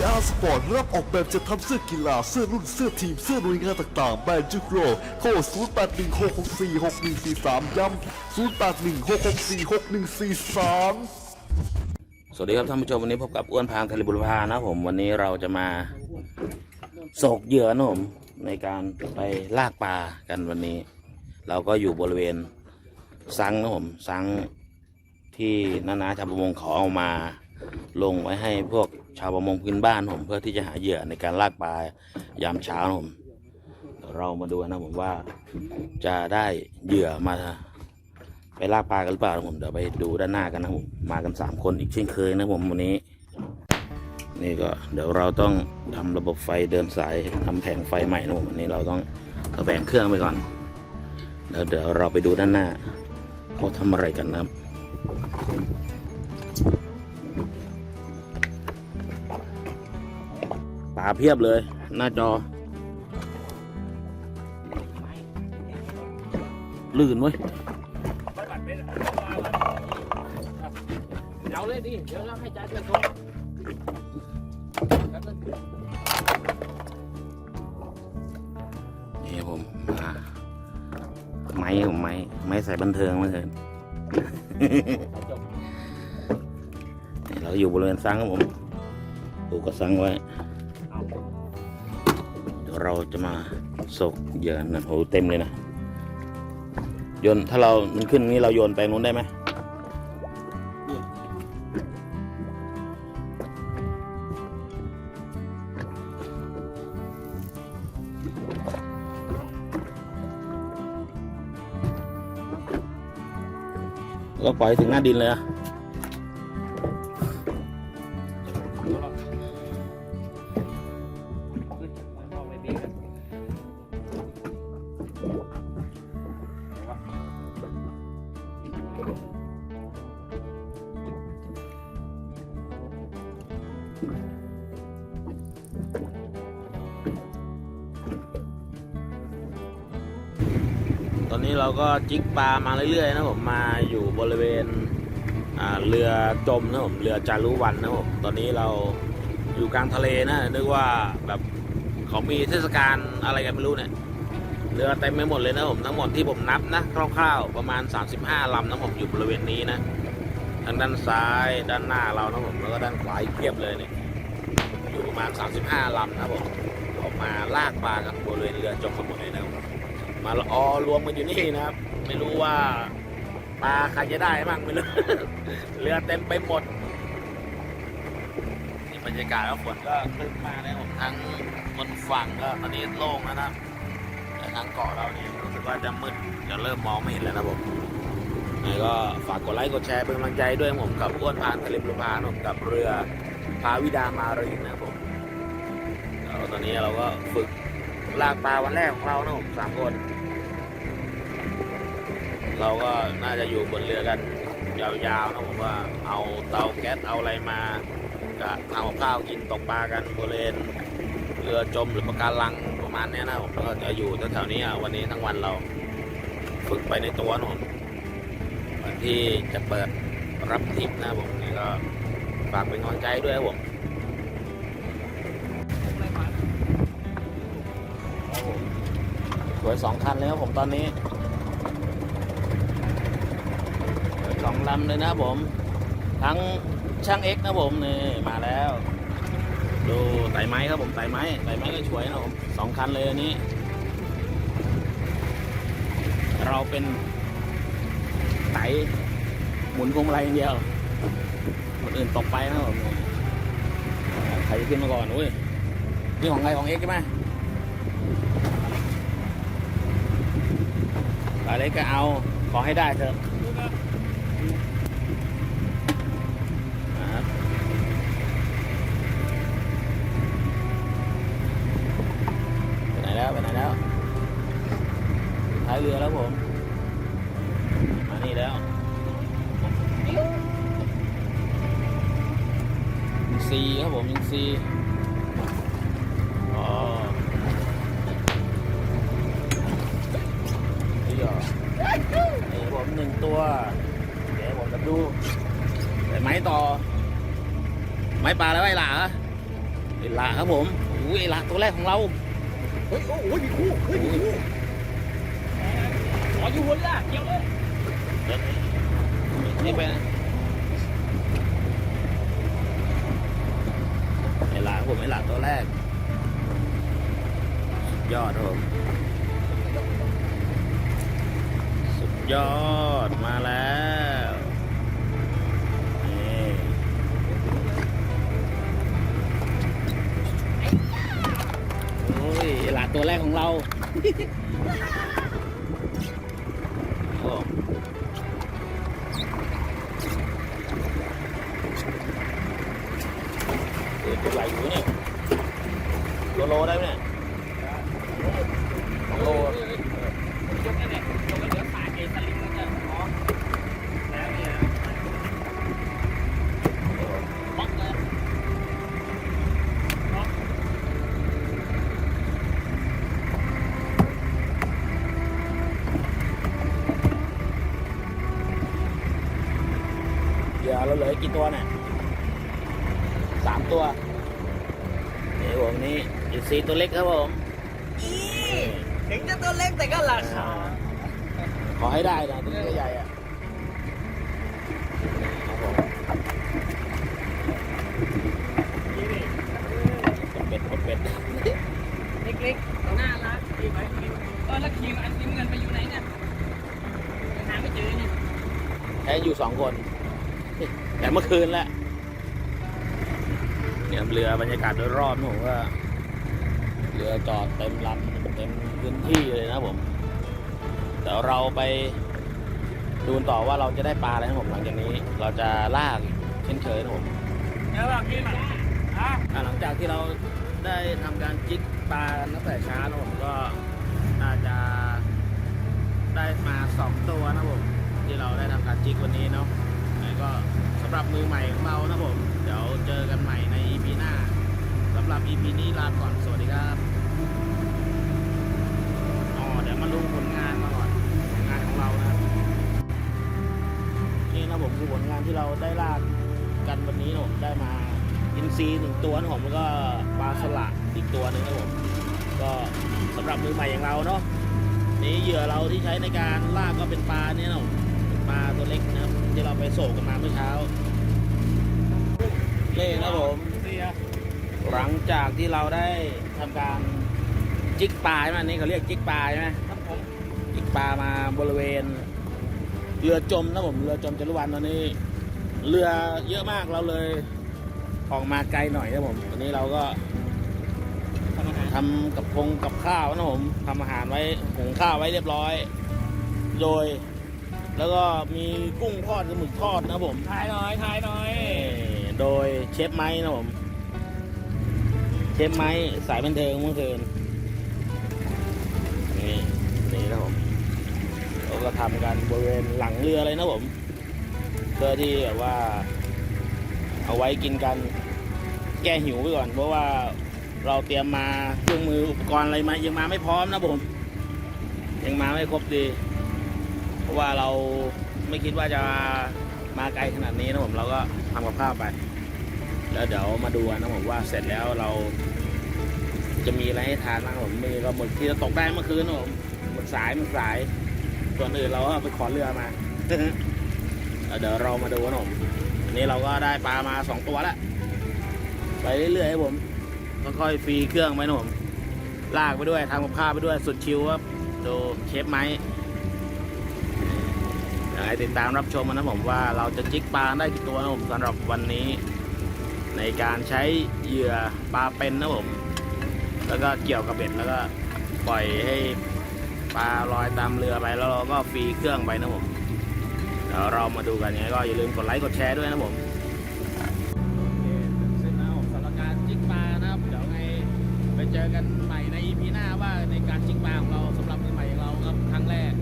VR Sport รับออกแบบจะทำเสื้อกีฬา เสื้อรุ่น เสื้อทีม เสื้อหน่วยงานต่างๆ แบรนด์จุกโรโทร0816646143 ย้ำ0816646143สวัสดีครับท่านผู้ชมวันนี้พบกับอ้วนพางทะเลบุรพานะผมวันนี้เราจะมาโศกเหยื่อนะผมในการไปลากปลากันวันนี้ เราก็อยู่บริเวณซังนะผมซังที่นานาชาวประมงขอเอามาลงไว้ให้พวก ชาวประมงพื้นบ้านผมเพื่อที่จะหาเหยื่อในการลากปลายามเช้าผมเดี๋ยวเรามาดูนะผมว่าจะได้เหยื่อมาไปลากปลากันหรือเปล่าผมเดี๋ยวไปดูด้านหน้ากันนะผมมากันสามคนอีกเช่นเคยนะผมวันนี้ นี่ก็เดี๋ยวเราต้องทำระบบไฟเดินสายทำแผงไฟใหม่นะผมวันนี้เราต้องระแบงเครื่องไปก่อนเดี๋ยวเดี๋ยวเราไปดูด้านหน้าเขาทำอะไรกันนะครับ เพียบเลย หน้าจอ ลื่นเว้ยเอาเลยดิ เดี๋ยวเราให้จ่ายเงินสดแล้วนี่ผมมาไม้ผมไม้ไม้ใส่บันเทิงมาเถินเราอยู่บริเวณซังครับผมปลูกกระซังไว้ เราจะมาสกเหยื่อนะโหเต็มเลยนะโยนถ้าเรามันขึ้นนี่เราโยนไปนู้นได้ไหมก็ปล่อยถึงหน้าดินเลยอะ อนนี้เราก็จิกปลามาเรื่อยๆนะผมมาอยู่บริเวณเรือจมนะผมเรือจารุวันนะผมตอนนี้เราอยู่กลางทะเลนะนึกว่าแบบเขามีเทศกาลอะไรกันไม่รู้เนี่ยเรือเต็มไปหมดเลยนะผมทั้งหมดที่ผมนับนะคร่าวๆประมาณ 35ลำนะผมอยู่บริเวณนี้นะทั้งด้านซ้ายด้านหน้าเรานะผมแล้วก็ด้านขวาอีกเพียบเลยเนี่ยอยู่ประมาณ 35ลำนะผมออกมาลากปลากันบริเวณเรือจมกันหมดเลยนะ มาละออรวมกันอยู่นี่นะครับ ไม่รู้ว่าปลาใครจะได้บ้างไม่รู้เรือเต็มไปหมดนี่บรรยากาศแล้วฝนก็คลึ้มมาเลยผมทั้งบนฝั่งก็ตอนนี้โล่งแล้วนะครับแต่ทางเกาะเราเนี่ยรู้สึกว่าจะมืดจะเริ่มมองไม่เห็นแล้วนะผมยังไงก็ฝากกดไลค์กดแชร์เป็นกำลังใจด้วยผมกับอ้วนพานทะเลบุพานผมกับเรือพาวิดามารีนะผมแล้วตอนนี้เราก็ฝึก ลากปลาวันแรกของเรานะผมสามคน เราก็น่าจะอยู่บนเรือกันยาวๆนะผมว่าเอาเตาแก๊สเอาอะไรมาก็ทำกับข้าวกินตกปลากันบริเวณเรือจมหรือปะการังประมาณนี้นะผมก็จะอยู่แถวๆนี้วันนี้ทั้งวันเราฝึกไปในตัวนะผมวันที่จะเปิดรับทิปนะผมนี่ก็ฝากเป็นกำลังใจด้วยครั ผมสวยสองคันเลยครับผมตอนนี้สองลำเลยนะผม ทั้งช่างเอ็กนะผมนี่มาแล้ว ดูไต่ไม้ครับผมไต่ไม้ไต่ไม้ก็สวยนะผมสองคันเลยอันนี้ เราเป็นไต่หมุนพวงมาลัยอย่างเดียวคนอื่นตกไปนะครับผมใครขึ้นมาก่อนอุ้ยนี่ของใครของเอ็กใช่ไหม อะไรก็เอา ขอให้ได้เถอะไปไหนแล้ว ไปไหนแล้ว ท้ายเรือแล้วผม มานี่แล้วยิงซีครับผมยิงซี ตัว เดี๋ยวผมจะดูใส่ไม้ต่อ ไม้ปลาแล้วไอ้หล่าเหรอเอลาครับผมอุ้ยเอลาตัวแรกของเรา เฮ้ย โอ้โหมีคู่ เฮ้ยมีคู่ขออยู่บนเรือเกี่ยวเลยนี่ไปนะเอลาครับผมเอลาตัวแรกสุดยอดครับผมสุด ยอดมาแล้วนี่โอ้ยเอลาตัวแรกของเราโอ้เออตัวใหญ่อยู่เนี่ยตัวโลได้ไหมเนี่ยโล ยกนั่นแหละยกแล้วเดี๋ยวขาเอสลิงมันจะอ๋อแล้วเนี่ยบล็อกเลยบล็อก เดี๋ยวเราเหลือกี่ตัวเนี่ยสามตัวนี่ผมนี่อีกสี่ตัวเล็กครับผมถึงจะตัวเล็กแต่ก็ราคาขอให้ได้นะตัวใหญ่อะครับผมเป็ดเป็ดเล็กๆน่ารักดีไหมเออแล้วคิวอันนี้เงินไปอยู่ไหนเนี่ยหาไม่เจอนี่แค่อยู่สองคนแต่เมื่อคืนแหละเนี่ยเรือบรรยากาศโดยรอบผมว่าเรือจอดเต็มลำเต็มพื้นที่เลยนะผมเดี๋ยวเราไปดูต่อว่าเราจะได้ปลาอะไรนะผมหลังจากนี้ เราจะลากเช่นเคยนะผมเดี๋ยวแบบนี้มาอะหลังจากที่เราได้ทำการจิกปลานตั้งแต่เช้านะผมก็น่าจะได้มาสองตัวนะผมที่เราได้ทำการจิกวันนี้เนาะ ก็สำหรับมือใหม่ของเรานะผม เดี๋ยวเจอกันใหม่ใน EP หน้าสำหรับ EP นี้ลาก่อน สวัสดีครับอ๋อเดี๋ยวมาดูผลงานมาก่อนผลงานของเรานะครับนี่นะผมคือผลงานที่เราได้ลากกันวันนี้นะผมได้มาอินซีหนึ่งตัวนะผมแล้วก็ปลาสละอีกตัวหนึ่งนะผมก็สำหรับมือใหม่อย่างเราเนาะนี่เหยื่อเราที่ใช้ในการลากก็เป็นปลาเนี่ยนะผม โศกกันมาเมื่อเช้านี่นะผมหลังจากที่เราได้ทำการจิกปลาใช่ไหมนี่เขาเรียกจิกปลาใช่ไหมครับผมจิกปลามาบริเวณ เรือจมนะผมเรือจมจรุวันตอนนี้ เรือเยอะมากเราเลย ออกมาไกลหน่อยนะผมวันนี้เราก็ทำอาหารทำกับพงกับข้าวนะผมทำอาหารไว้หุงข้าวไว้เรียบร้อย โดย แล้วก็มีกุ้งทอดกับหมึกทอดนะผมถ่ายหน่อยถ่ายหน่อยโดยเชฟไม้นะผม เชฟไม้สายบันเทิงเมื่อคืนนี่นี่นะผมเราก็ทำกันบริเวณหลังเรือเลยนะผมเพื่อที่แบบว่า เอาไว้กินกัน แก้หิวไปก่อน เพราะว่าเราเตรียมมาเครื่องมืออุปกรณ์อะไรมายังมาไม่พร้อมนะผม ยังมาไม่ครบดีเพ ราะว่าเราไม่คิดว่าจะมาไกลขนาดนี้นะผมเราก็ทำกับข้าวไป แล้วเดี๋ยวมาดูนะผมว่าเสร็จแล้วเรา จะมีอะไรให้ทานบ้างผมมีก็หมึกที่เราตกได้เมื่อคืนนะผมหมึกสายหมึกสายส่วนอื่นเราก็ไปขอเรือมาเดี๋ยวเรามาดูนะผมอันนี้เราก็ได้ปลามาสองตัวแล้วไปเรื่อยๆครับผมค่อยๆฟรีเครื่องไปนะผมลากไปด้วยทำกับข้าวไปด้วยสุดชิวครับดูเชฟไม้ อยากให้ติดตามรับชมนะผมว่าเราจะจิกปลาได้กี่ตัวนะผมสำหรับวันนี้ ในการใช้เหยื่อปลาเป็นนะผม แล้วก็เกี่ยวกับเบ็ดแล้วก็ปล่อยให้ปลาลอยตามเรือไปแล้วเราก็ฟรีเครื่องไปนะผมเดี๋ยวเรามาดูกันยังไงก็อย่าลืมกดไลค์กดแชร์ด้วยนะผมเสร็จแล้วสำหรับการจิกปลานะครับเดี๋ยวไงไปเจอกันใหม่ใน EP หน้าว่าในการจิกปลาของเราสำหรับมือใหม่ของเราครับครั้งแรก